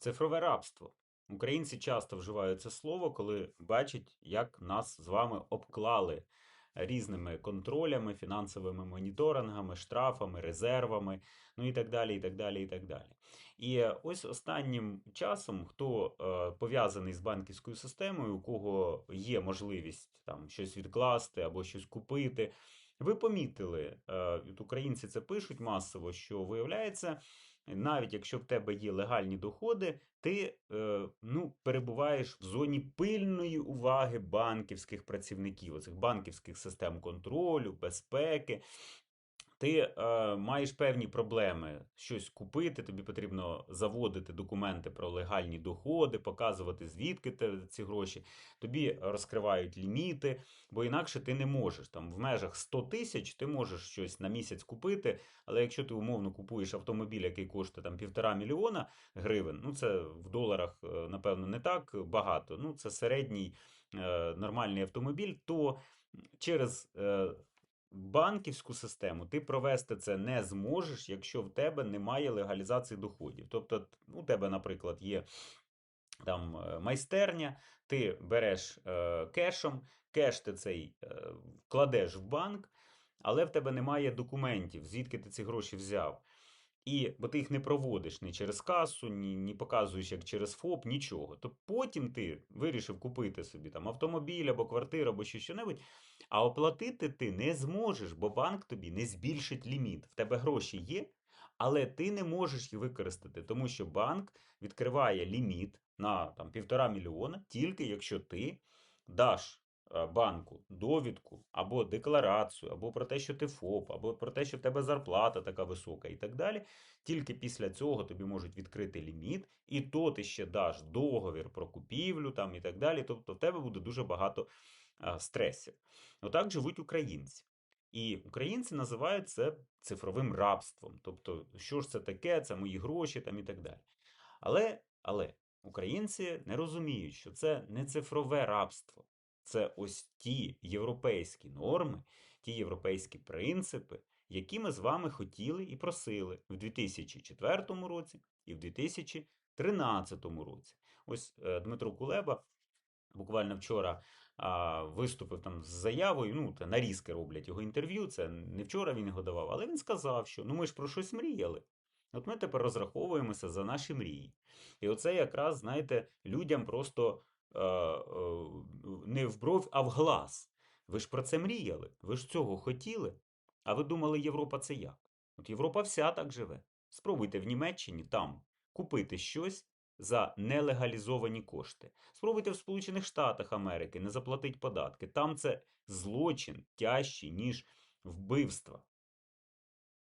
Цифрове рабство. Українці часто вживають це слово, коли бачать, як нас з вами обклали різними контролями, фінансовими моніторингами, штрафами, резервами, ну і так далі. І так далі, і так далі. І ось останнім часом, хто е, пов'язаний з банківською системою, у кого є можливість там щось відкласти або щось купити. Ви помітили, е, українці це пишуть масово, що виявляється, навіть якщо в тебе є легальні доходи, ти е, ну, перебуваєш в зоні пильної уваги банківських працівників, оцих банківських систем контролю, безпеки. Ти е, маєш певні проблеми щось купити, тобі потрібно заводити документи про легальні доходи, показувати, звідки те, ці гроші. Тобі розкривають ліміти, бо інакше ти не можеш. Там в межах 100 тисяч ти можеш щось на місяць купити, але якщо ти умовно купуєш автомобіль, який коштує там півтора мільйона гривень, ну це в доларах, е, напевно, не так багато. Ну, це середній е, нормальний автомобіль, то через. Е, банківську систему ти провести це не зможеш, якщо в тебе немає легалізації доходів. Тобто, у тебе, наприклад, є там е, майстерня, ти береш е, кешом, кеш ти цей е, кладеш в банк, але в тебе немає документів, звідки ти ці гроші взяв. І, бо ти їх не проводиш ні через касу, ні, ні показуєш як через ФОП, нічого. То потім ти вирішив купити собі там автомобіль або квартиру, або ще що-небудь, а оплатити ти не зможеш, бо банк тобі не збільшить ліміт. В тебе гроші є, але ти не можеш їх використати, тому що банк відкриває ліміт на там, півтора мільйона, тільки якщо ти даш Е, банку довідку або декларацію, або про те, що ти ФОП, або про те, що в тебе зарплата така висока, і так далі. Тільки після цього тобі можуть відкрити ліміт, і то ти ще даш договір про купівлю там і так далі. Тобто в тебе буде дуже багато стресів. Отак живуть українці. І українці називають це цифровим рабством. Тобто, що ж це таке, це мої гроші там і так далі. Але, але українці не розуміють, що це не цифрове рабство це ось ті європейські норми, ті європейські принципи, які ми з вами хотіли і просили в 2004 році і в 2013 році. Ось е, Дмитро Кулеба буквально вчора виступив там з заявою. Ну, нарізки роблять його інтерв'ю. Це не вчора він його давав, але він сказав, що ну ми ж про щось мріяли. От ми тепер розраховуємося за наші мрії. І оце якраз, знаєте, людям просто Е, е, не в бровь, а в глаз. Ви ж про це мріяли, ви ж цього хотіли. А ви думали, Європа це як? От Європа вся так живе. Спробуйте в Німеччині там купити щось за нелегалізовані кошти. Спробуйте в Сполучених Штатах Америки не заплатити податки. Там це злочин тяжчий, ніж вбивство.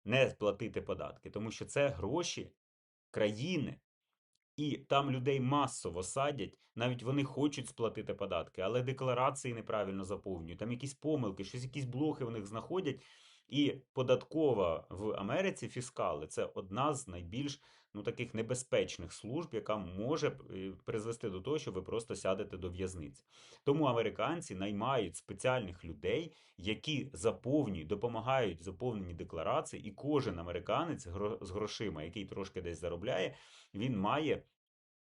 Не сплатити податки, тому що це гроші країни, і там людей масово садять, навіть вони хочуть сплатити податки, але декларації неправильно заповнюють. Там якісь помилки, щось якісь блохи в них знаходять. І податкова в Америці фіскали це одна з найбільш ну, таких небезпечних служб, яка може е, призвести до того, що ви просто сядете до в'язниці. Тому американці наймають спеціальних людей, які заповнюють, допомагають заповнені декларації, і кожен американець з грошима, який трошки десь заробляє, він має.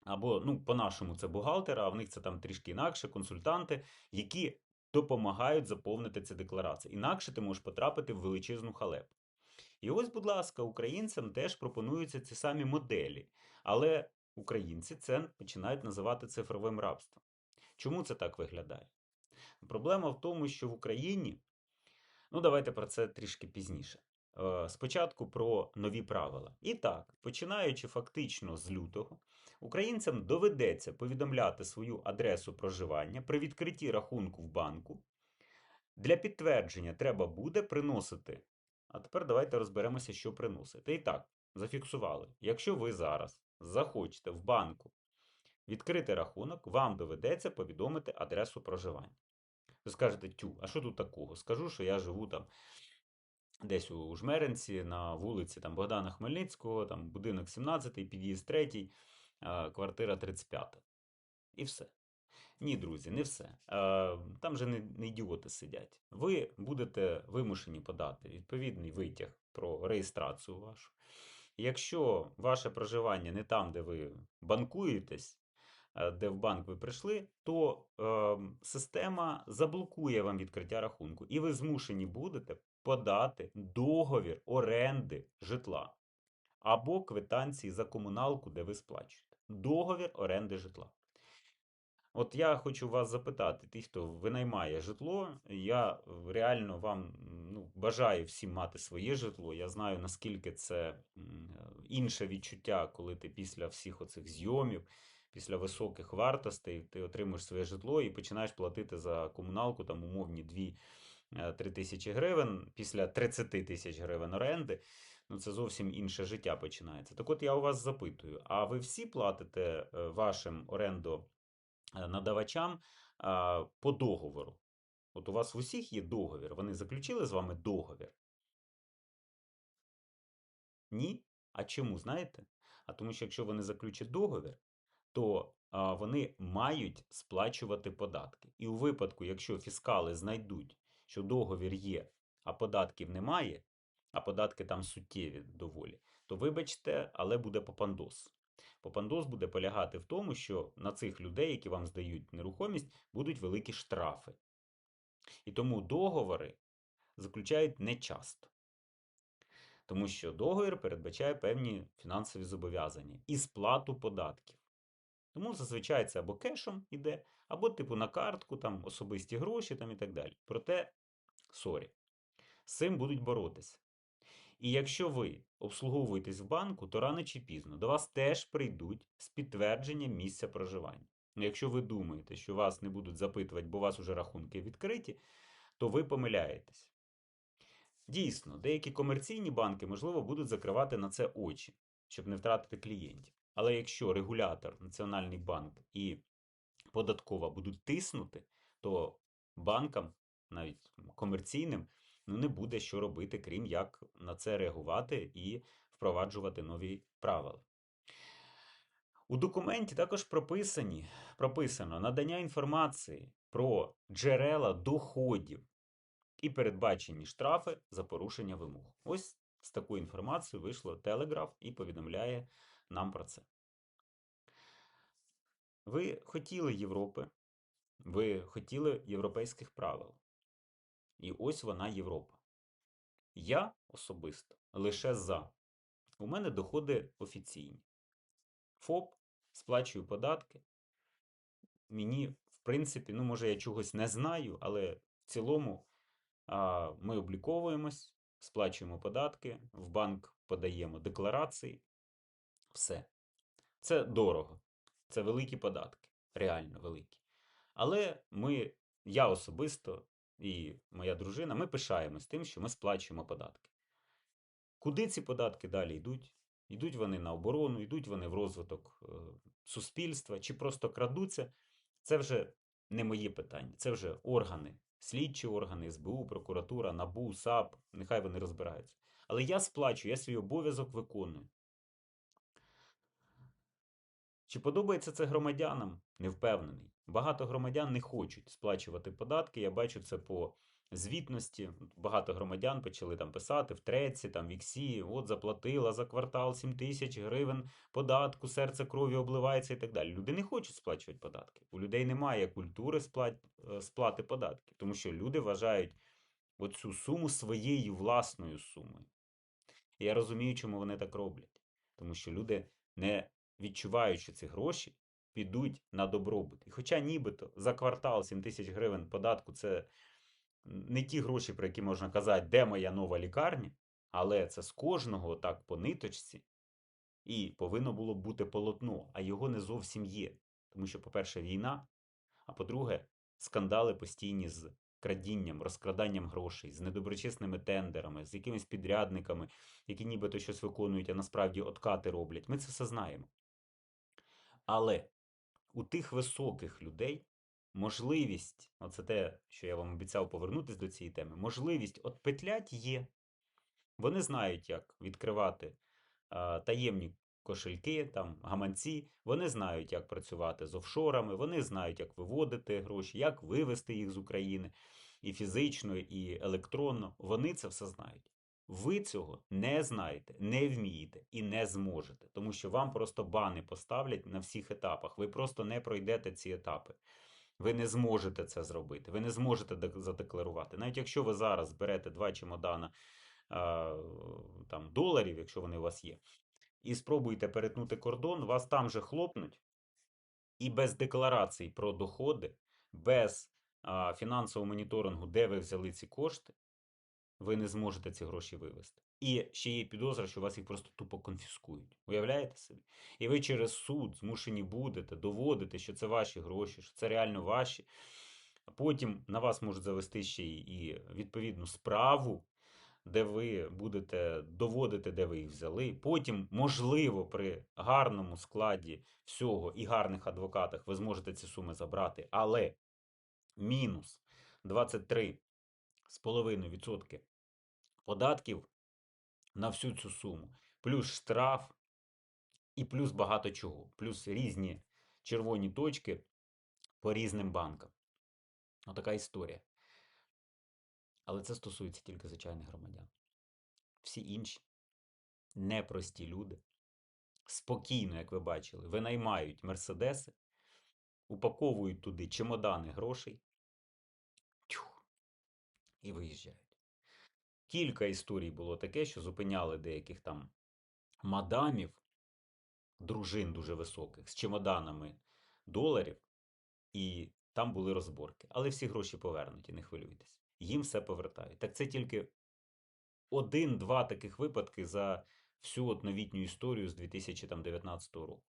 Або, ну, по-нашому, це бухгалтери, а в них це там трішки інакше, консультанти, які допомагають заповнити ці декларації. Інакше ти можеш потрапити в величезну халепу. І ось, будь ласка, українцям теж пропонуються ці самі моделі. Але українці це починають називати цифровим рабством. Чому це так виглядає? Проблема в тому, що в Україні, ну давайте про це трішки пізніше. Е, спочатку про нові правила. І так, починаючи фактично з лютого, українцям доведеться повідомляти свою адресу проживання при відкритті рахунку в банку. Для підтвердження треба буде приносити а тепер давайте розберемося, що приносити. І так, зафіксували. Якщо ви зараз захочете в банку відкрити рахунок, вам доведеться повідомити адресу проживання. Ви скажете, тю, а що тут такого? Скажу, що я живу там десь у Жмеринці, на вулиці там, Богдана Хмельницького, там будинок 17, під'їзд 3, квартира 35. І все. Ні, друзі, не все. Там же не, не ідіоти сидять. Ви будете вимушені подати відповідний витяг про реєстрацію вашу. Якщо ваше проживання не там, де ви банкуєтесь, е, де в банк ви прийшли, то е, система заблокує вам відкриття рахунку, і ви змушені будете подати договір оренди житла або квитанції за комуналку, де ви сплачуєте. Договір оренди житла. От я хочу вас запитати, ті, хто винаймає житло, я реально вам ну, бажаю всім мати своє житло. Я знаю, наскільки це інше відчуття, коли ти після всіх оцих зйомів, після високих вартостей, ти отримуєш своє житло і починаєш платити за комуналку там умовні 2-3 тисячі гривень після 30 тисяч гривень оренди. Ну, це зовсім інше життя починається. Так от я у вас запитую: а ви всі платите е, вашим орендо? Е, по договору. От у вас в усіх є договір. Вони заключили з вами договір? Ні? А чому, знаєте? А тому що якщо вони заключать договір, то вони мають сплачувати податки. І у випадку, якщо фіскали знайдуть, що договір є, а податків немає, а податки там суттєві доволі, то вибачте, але буде попандос. Попандос буде полягати в тому, що на цих людей, які вам здають нерухомість, будуть великі штрафи. І тому договори заключають не часто. Тому що договір передбачає певні фінансові зобов'язання і сплату податків. Тому зазвичай це або кешом йде, або типу на картку, там особисті гроші там і так далі. Проте, сорі, з цим будуть боротися. І якщо ви обслуговуєтесь в банку, то рано чи пізно до вас теж прийдуть з підтвердженням місця проживання. Ну, якщо ви думаєте, що вас не будуть запитувати, бо у вас вже рахунки відкриті, то ви помиляєтесь. Дійсно, деякі комерційні банки, можливо, будуть закривати на це очі, щоб не втратити клієнтів. Але якщо регулятор, Національний банк і податкова будуть тиснути, то банкам, навіть комерційним, ну не буде що робити, крім як на це реагувати і впроваджувати нові правила. У документі також прописані, прописано надання інформації про джерела доходів і передбачені штрафи за порушення вимог. Ось з такою інформацією вийшло Телеграф і повідомляє нам про це. Ви хотіли Європи, ви хотіли європейських правил. І ось вона Європа. Я особисто лише за. У мене доходи офіційні. ФОП, сплачую податки. Мені, в принципі, ну, може, я чогось не знаю, але в цілому а, ми обліковуємось, сплачуємо податки, в банк подаємо декларації. Все. Це дорого. Це великі податки, реально великі. Але ми, я особисто і моя дружина, ми пишаємось тим, що ми сплачуємо податки. Куди ці податки далі йдуть? Йдуть вони на оборону, йдуть вони в розвиток е, суспільства чи просто крадуться. Це вже не мої питання, це вже органи, слідчі органи, СБУ, прокуратура, НАБУ, САП, нехай вони розбираються. Але я сплачую, я свій обов'язок виконую. Чи подобається це громадянам? Не впевнений. Багато громадян не хочуть сплачувати податки. Я бачу це по звітності. Багато громадян почали там писати в треці, там в іксі, от заплатила за квартал 7 тисяч гривень податку, серце крові обливається і так далі. Люди не хочуть сплачувати податки. У людей немає культури. Е, сплати податків, тому що люди вважають оцю суму своєю власною сумою. І я розумію, чому вони так роблять. Тому що люди не відчуваючи ці гроші, підуть на добробут. І хоча нібито за квартал 7 тисяч гривень податку це не ті гроші, про які можна казати, де моя нова лікарня, але це з кожного так по ниточці. І повинно було бути полотно, а його не зовсім є. Тому що, по-перше, війна, а по-друге, скандали постійні з крадінням, розкраданням грошей, з недоброчесними тендерами, з якимись підрядниками, які нібито щось виконують, а насправді откати роблять. Ми це все знаємо. Але у тих високих людей можливість, оце те, що я вам обіцяв повернутися до цієї теми, можливість от петлять є. Вони знають, як відкривати а, таємні кошельки, там, гаманці, вони знають, як працювати з офшорами, вони знають, як виводити гроші, як вивести їх з України і фізично, і електронно. Вони це все знають. Ви цього не знаєте, не вмієте і не зможете, тому що вам просто бани поставлять на всіх етапах. Ви просто не пройдете ці етапи. Ви не зможете це зробити. Ви не зможете задекларувати. Навіть якщо ви зараз берете два чемодана там, доларів, якщо вони у вас є, і спробуєте перетнути кордон, вас там же хлопнуть, і без декларацій про доходи, без фінансового моніторингу, де ви взяли ці кошти, ви не зможете ці гроші вивести. І ще є підозра, що вас їх просто тупо конфіскують. Уявляєте собі? І ви через суд змушені будете доводити, що це ваші гроші, що це реально ваші. Потім на вас можуть завести ще і відповідну справу, де ви будете доводити, де ви їх взяли. Потім, можливо, при гарному складі всього і гарних адвокатах ви зможете ці суми забрати, але мінус 23,5% податків на всю цю суму, плюс штраф і плюс багато чого, плюс різні червоні точки по різним банкам. Отака історія. Але це стосується тільки звичайних громадян. Всі інші непрості люди спокійно, як ви бачили, винаймають мерседеси, упаковують туди чемодани грошей і виїжджають. Кілька історій було таке, що зупиняли деяких там мадамів, дружин дуже високих, з чемоданами доларів, і там були розборки. Але всі гроші повернуті, не хвилюйтесь. Їм все повертають. Так це тільки один-два таких випадки за всю новітню історію з 2019 року.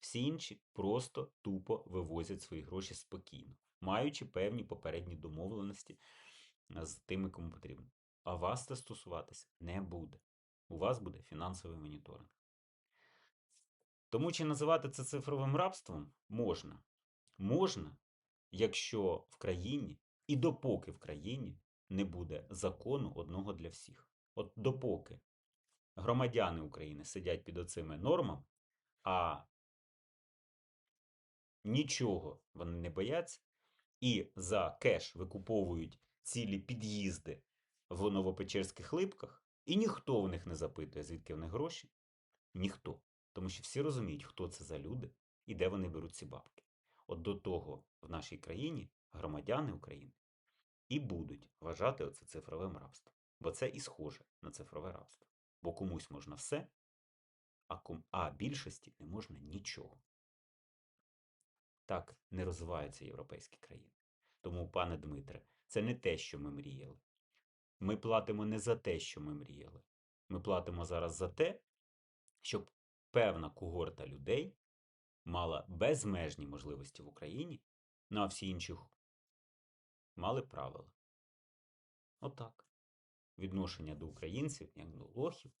Всі інші просто тупо вивозять свої гроші спокійно, маючи певні попередні домовленості з тими, кому потрібно. А вас це стосуватися не буде. У вас буде фінансовий моніторинг. Тому чи називати це цифровим рабством можна. Можна, якщо в країні і допоки в країні не буде закону одного для всіх. От допоки громадяни України сидять під оцими нормами, а нічого вони не бояться, і за кеш викуповують цілі під'їзди в Новопечерських липках, і ніхто в них не запитує, звідки в них гроші. Ніхто. Тому що всі розуміють, хто це за люди і де вони беруть ці бабки. От до того в нашій країні громадяни України і будуть вважати оце цифровим рабством. Бо це і схоже на цифрове рабство. Бо комусь можна все, а, ком... а більшості не можна нічого. Так не розвиваються європейські країни. Тому, пане Дмитре, це не те, що ми мріяли. Ми платимо не за те, що ми мріяли. Ми платимо зараз за те, щоб певна когорта людей мала безмежні можливості в Україні, ну а всі інші мали правила. Отак. Відношення до українців, як до лохів,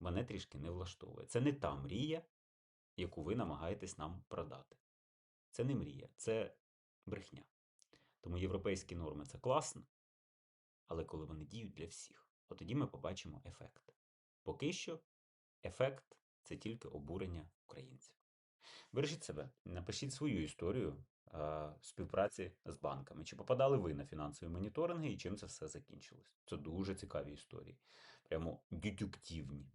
мене трішки не влаштовує. Це не та мрія, яку ви намагаєтесь нам продати. Це не мрія, це брехня. Тому європейські норми це класно, але коли вони діють для всіх, от тоді ми побачимо ефект. Поки що ефект це тільки обурення українців. Бережіть себе, напишіть свою історію е, співпраці з банками. Чи попадали ви на фінансові моніторинги і чим це все закінчилось? Це дуже цікаві історії, прямо дедуктивні.